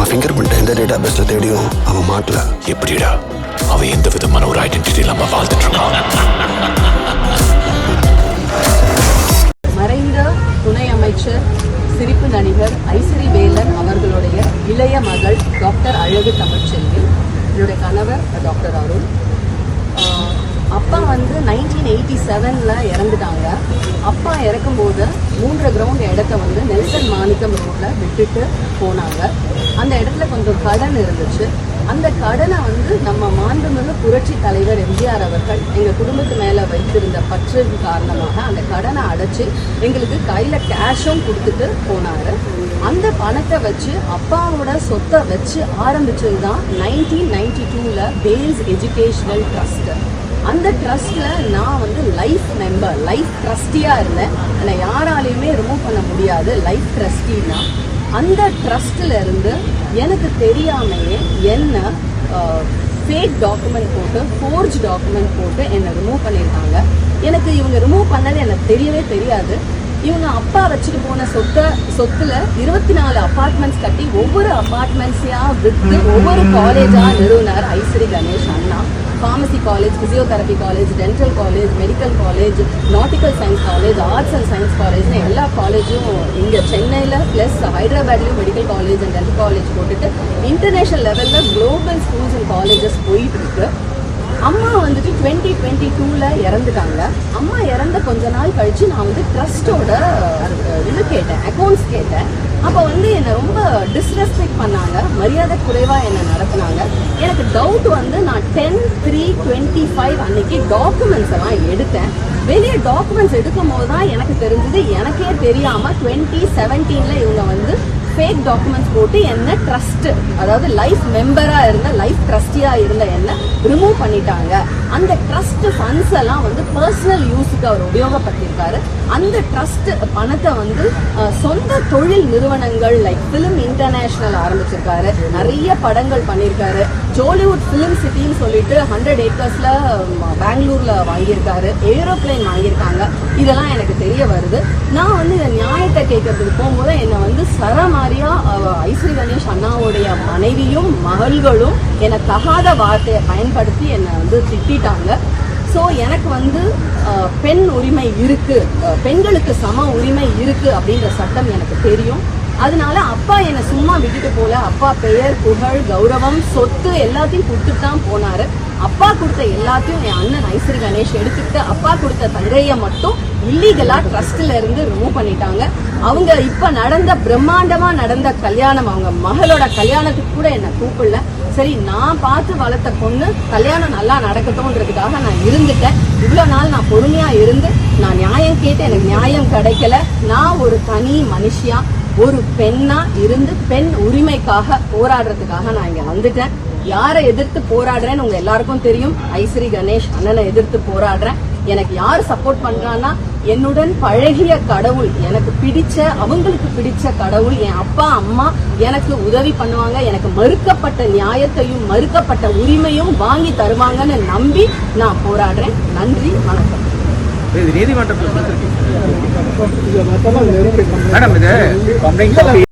அவன் finger print எந்த data பேஸ்ல தேடியும் அவன் மாட்டல. எப்படிடா? அவன் எந்த விதமான ஒரு ஐடென்டிட்டி இல்லாம வாழ்ந்துட்டு இருக்கான் மறைந்த துணை அமைச்சர் சிரிப்பு நடிகர் ஐஸ்வரி வேலன் அவர்களுடைய இளைய மகள் டாக்டர் அழகு தமிழ்ச்செல்வி என்னுடைய கணவர் டாக்டர் அருண். அப்பா வந்து நைன்டீன் எயிட்டி செவனில் இறந்துட்டாங்க. அப்பா இறக்கும்போது மூன்று கிரவுண்ட் இடத்த வந்து நெல்சன் மாணிக்கம் ரோட்டில் விட்டுட்டு போனாங்க. அந்த இடத்துல கொஞ்சம் கடன் இருந்துச்சு. அந்த கடனை வந்து நம்ம மாண்புமிகு புரட்சி தலைவர் எம்ஜிஆர் அவர்கள் எங்கள் குடும்பத்து மேலே வைத்திருந்த பற்றின் காரணமாக அந்த கடனை அடைச்சி எங்களுக்கு கையில் கேஷும் கொடுத்துட்டு போனார். அந்த பணத்தை வச்சு அப்பாவோட சொத்தை வச்சு ஆரம்பிச்சது தான் நைன்டீன் நைன்டி டூவில் பேல்ஸ் எஜுகேஷனல் ட்ரஸ்ட்டு அந்த ட்ரஸ்ட்டில் நான் வந்து லைஃப் மெம்பர் லைஃப் ட்ரஸ்டியாக இருந்தேன். ஆனால் யாராலையுமே ரிமூவ் பண்ண முடியாது. லைஃப் ட்ரஸ்டின்னா அந்த ட்ரஸ்ட்ல இருந்து எனக்கு தெரியாமையே என்ன ஃபேக் டாக்குமெண்ட் போட்டு ஃபோர்ஜ் டாக்குமெண்ட் போட்டு என்னை ரிமூவ் பண்ணியிருக்காங்க. எனக்கு இவங்க ரிமூவ் பண்ணது எனக்கு தெரியவே தெரியாது. இவங்க அப்பா வச்சுட்டு போன சொத்தை சொத்துல இருபத்தி நாலு அபார்ட்மெண்ட்ஸ் கட்டி ஒவ்வொரு அபார்ட்மெண்ட்ஸையா விற்று ஒவ்வொரு காலேஜா நிறுவனர் ஐஸ்வரி கணேஷ் அண்ணா. Pharmacy college physiotherapy college dental college medical college nautical science college arts and science காலேஜ்னு எல்லா காலேஜும் இங்கே சென்னையில் plus ஹைதராபாத்லேயும் medical college and dental college போட்டுட்டு இன்டர்நேஷனல் லெவலில் குளோபல் ஸ்கூல்ஸ் அண்ட் காலேஜஸ் போயிட்டு இருக்கு. அம்மா வந்துட்டு டுவெண்ட்டி டுவெண்ட்டி டூவில் இறந்துட்டாங்க. அம்மா இறந்த கொஞ்ச நாள் கழிச்சு நான் வந்து ட்ரஸ்ட்டோட இது கேட்டேன் அக்கௌண்ட்ஸ் கேட்டேன். அப்போ வந்து என்னை ரொம்ப டிஸ்ரெஸ்பெக்ட் பண்ணாங்க. மரியாதை குறைவாக என்னை நடத்துனாங்க. எனக்கு டவுட் வந்து நான் டென் த்ரீ டுவெண்ட்டி ஃபைவ் அன்னைக்கு டாக்குமெண்ட்ஸ் எல்லாம் எடுத்தேன். வெளியே டாக்குமெண்ட்ஸ் எடுக்கும் போது தான் எனக்கு தெரிஞ்சது எனக்கே தெரியாமல் டுவெண்ட்டி செவன்டீனில் இவங்க வந்து ஃபேக் டாக்குமெண்ட்ஸ் போட்டு என்ன ட்ரஸ்ட் அதாவது லைஃப் மெம்பரா இருந்த லைஃப் ட்ரஸ்டியா இருந்த என்ன ரிமூவ் பண்ணிட்டாங்க. அந்த ட்ரஸ்ட் ஃபண்ட்ஸ் எல்லாம் வந்து பர்சனல் யூஸ் ட்ரஸ்ட்டுக்கு அவர் உபயோகப்படுத்தியிருக்காரு. அந்த ட்ரஸ்ட் பணத்தை வந்து சொந்த தொழில் நிறுவனங்கள் லைக் ஃபிலிம் இன்டர்நேஷனல் ஆரம்பிச்சிருக்காரு. நிறைய படங்கள் பண்ணியிருக்காரு. ஜோலிவுட் ஃபிலிம் சிட்டின்னு சொல்லிட்டு ஹண்ட்ரட் ஏக்கர்ஸ்ல பெங்களூர்ல வாங்கியிருக்காரு. ஏரோப்ளேன் வாங்கியிருக்காங்க. இதெல்லாம் எனக்கு தெரிய வருது. நான் வந்து இந்த நியாயத்தை கேட்கறதுக்கு போகும்போது என்னை வந்து சரமாரியா அஹ், ஐஸ்வரி கணேஷ் அண்ணாவுடைய மனைவியும் மகள்களும் என்னை தகாத வார்த்தையை பயன்படுத்தி என்னை வந்து திட்டிட்டாங்க ஸோ எனக்கு வந்து பெண் உரிமை இருக்கு பெண்களுக்கு சம உரிமை இருக்கு அப்படின்ற சட்டம் எனக்கு தெரியும். அதனால அப்பா என்னை சும்மா விட்டுட்டு போல. அப்பா பெயர் புகழ் கௌரவம் சொத்து எல்லாத்தையும் கொடுத்துட்டு தான் போனாரு. அப்பா கொடுத்த எல்லாத்தையும் என் அண்ணன் ஐஸ்வரி கணேஷ் எடுத்துக்கிட்டு அப்பா கொடுத்த தங்கையை மட்டும் இல்லீகலா ட்ரஸ்ட்ல இருந்து ரிமூவ் பண்ணிட்டாங்க. அவங்க இப்ப நடந்த பிரம்மாண்டமா நடந்த கல்யாணம் அவங்க மகளோட கல்யாணத்துக்கு கூட என்ன கூப்பிடல. சரி நான் பார்த்து வளர்த்த பொண்ணு கல்யாணம் நல்லா நடக்கட்டும்ன்றதுக்காக நான் இருந்துட்டேன். இவ்வளோ நாள் நான் பொறுமையா இருந்து நான் நியாயம் கேட்டு எனக்கு நியாயம் கிடைக்கல. நான் ஒரு தனி மனுஷியா. ஒரு பெண்ணா இருந்து பெண் உரிமைக்காக போராடுறதுக்காக நான் இங்க வந்துட்டேன். யாரை எதிர்த்து போராடுறேன்னு உங்க எல்லாருக்கும் தெரியும். ஐஸ்வரி கணேஷ் அண்ணனை எதிர்த்து போராடுறேன். எனக்கு யார் சப்போர்ட் பண்றான்னா என்னுடன் பழகிய கடவுள் எனக்கு பிடிச்ச அவங்களுக்கு பிடிச்ச கடவுள் என் அப்பா அம்மா எனக்கு உதவி பண்ணுவாங்க. எனக்கு மறுக்கப்பட்ட நியாயத்தையும் மறுக்கப்பட்ட உரிமையும் வாங்கி தருவாங்கன்னு நம்பி நான் போராடுறேன். நன்றி வணக்கம். இது நீதிமன்றத்தில் மேடம் இது கம்ப்ளைண்ட்